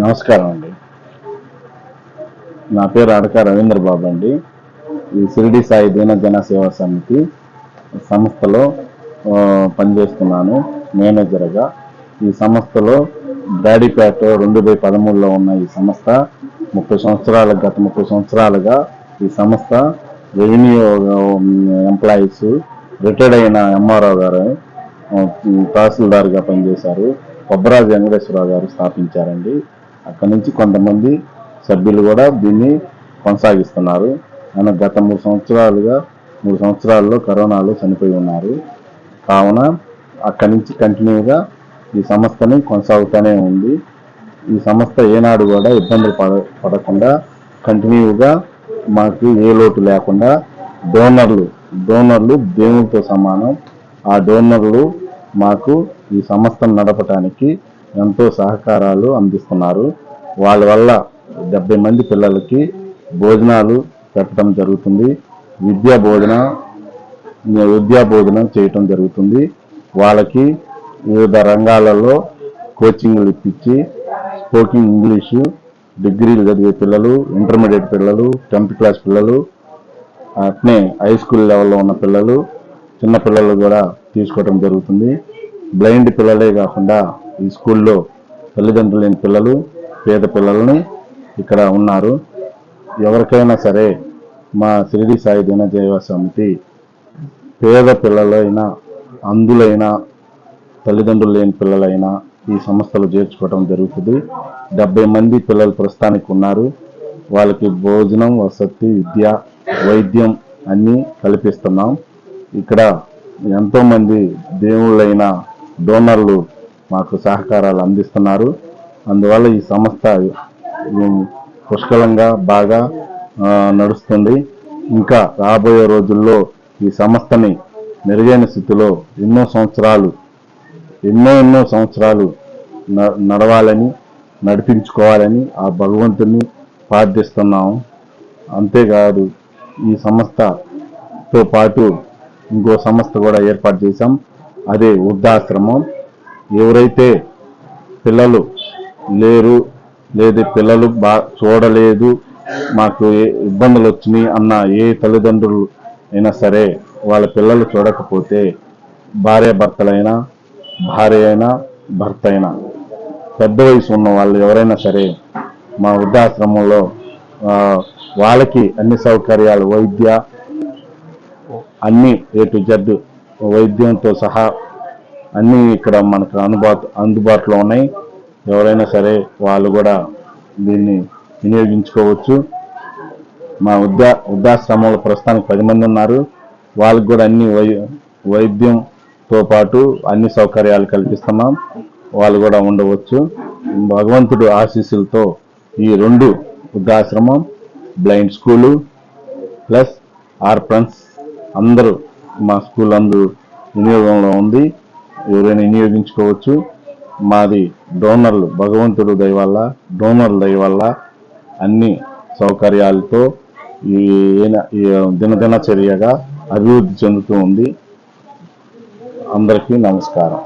నమస్కారం అండి. నా పేరు అడక రవీంద్ర బాబు అండి. ఈ షిరిడి సాయి దీన జన సేవా సమితి సంస్థలో పనిచేస్తున్నాను. మేనేజర్గా. ఈ సంస్థలో డాడీపేట రెండు బై పదమూడులో ఉన్న ఈ సంస్థ ముప్పై సంవత్సరాల గత ముప్పై సంవత్సరాలుగా ఈ సంస్థ రెవెన్యూ ఎంప్లాయీస్ రిటైర్డ్ అయిన ఎంఆర్ఓ గారు తహసీల్దార్గా పనిచేశారు. కొబ్బరాజు వెంకటేశ్వరరావు గారు స్థాపించారండి. అక్కడి నుంచి కొంతమంది సభ్యులు కూడా దీన్ని కొనసాగిస్తున్నారు. ఆయన గత మూడు సంవత్సరాలుగా మూడు సంవత్సరాల్లో కరోనాలో చనిపోయి ఉన్నారు. కావున అక్కడి నుంచి కంటిన్యూగా ఈ సంస్థని కొనసాగుతూనే ఉంది. ఈ సంస్థ ఏనాడు కూడా ఇబ్బందులు పడ పడకుండా కంటిన్యూగా మాకు ఏ లోటు లేకుండా డోనర్లు డోనర్లు దేవునితో సమానం. ఆ డోనర్లు మాకు ఈ సంస్థను నడపటానికి ఎంతో సహకారాలు అందిస్తున్నారు. వాళ్ళ వల్ల డెబ్బై మంది పిల్లలకి భోజనాలు పెట్టడం జరుగుతుంది. విద్యా బోధన విద్యా బోధన చేయటం జరుగుతుంది. వాళ్ళకి వివిధ రంగాలలో కోచింగ్లు ఇప్పించి స్పోకింగ్ ఇంగ్లీషు డిగ్రీలు చదివే పిల్లలు ఇంటర్మీడియట్ పిల్లలు టెన్త్ క్లాస్ పిల్లలు అట్నే హై స్కూల్ లెవెల్లో ఉన్న పిల్లలు చిన్న పిల్లలు కూడా తీసుకోవడం జరుగుతుంది. బ్లైండ్ పిల్లలే కాకుండా ఈ స్కూల్లో తల్లిదండ్రులు లేని పిల్లలు పేద పిల్లలని ఇక్కడ ఉన్నారు. ఎవరికైనా సరే మా షిరిడి సాయి దినజీవ సమితి పేద పిల్లలైనా అందులైనా తల్లిదండ్రులు లేని పిల్లలైనా ఈ సంస్థలు చేర్చుకోవడం జరుగుతుంది. డెబ్బై మంది పిల్లలు ప్రస్తుతానికి ఉన్నారు. వాళ్ళకి భోజనం వసతి విద్య వైద్యం అన్నీ కల్పిస్తున్నాం. ఇక్కడ ఎంతోమంది దేవుళ్ళైన డోనర్లు మాకు సహకారాలు అందిస్తున్నారు. అందువల్ల ఈ సంస్థ పుష్కలంగా బాగా నడుస్తుంది. ఇంకా రాబోయే రోజుల్లో ఈ సంస్థని మెరుగైన స్థితిలో ఎన్నో సంవత్సరాలు ఎన్నో ఎన్నో సంవత్సరాలు న- నడవాలని నడిపించుకోవాలని ఆ భగవంతుని ప్రార్థిస్తున్నాం. అంతేకాదు ఈ సంస్థతో పాటు ఇంకో సంస్థ కూడా ఏర్పాటు చేశాం. అదే వృద్ధాశ్రమం. ఎవరైతే పిల్లలు లేరు లేదు పిల్లలు బా చూడలేదు మాకు ఏ ఇబ్బందులు వచ్చినాయి అన్న ఏ తల్లిదండ్రులు అయినా సరే వాళ్ళ పిల్లలు చూడకపోతే భార్య భర్తలైనా భార్య అయినా భర్త అయినా పెద్ద వయసు ఉన్న వాళ్ళు ఎవరైనా సరే మా వృద్ధాశ్రమంలో వాళ్ళకి అన్ని సౌకర్యాలు వైద్య అన్ని ఏ టు జడ్ వైద్యంతో సహా అన్నీ ఇక్కడ మనకు అనుబాటు అందుబాటులో ఉన్నాయి. ఎవరైనా సరే వాళ్ళు కూడా దీన్ని వినియోగించుకోవచ్చు. మా వృద్ధా వృద్ధాశ్రమంలో ప్రస్తుతానికి పది మంది ఉన్నారు. వాళ్ళకి కూడా అన్ని వై వైద్యంతో పాటు అన్ని సౌకర్యాలు కల్పిస్తున్నాం. వాళ్ళు కూడా ఉండవచ్చు. భగవంతుడు ఆశీస్సులతో ఈ రెండు వృద్ధాశ్రమం బ్లైండ్ స్కూలు ప్లస్ ఆర్ఫన్స్ అందరూ మా స్కూల్ అందరూ వినియోగంలో ఉంది. ఎవరైనా వినియోగించుకోవచ్చు. మాది డోనర్లు భగవంతుడు దయవల్ల డోనర్ల దయ వల్ల అన్ని సౌకర్యాలతో ఈ ఈ దినదినచర్యగా అభివృద్ధి చెందుతూ ఉంది. అందరికీ నమస్కారం.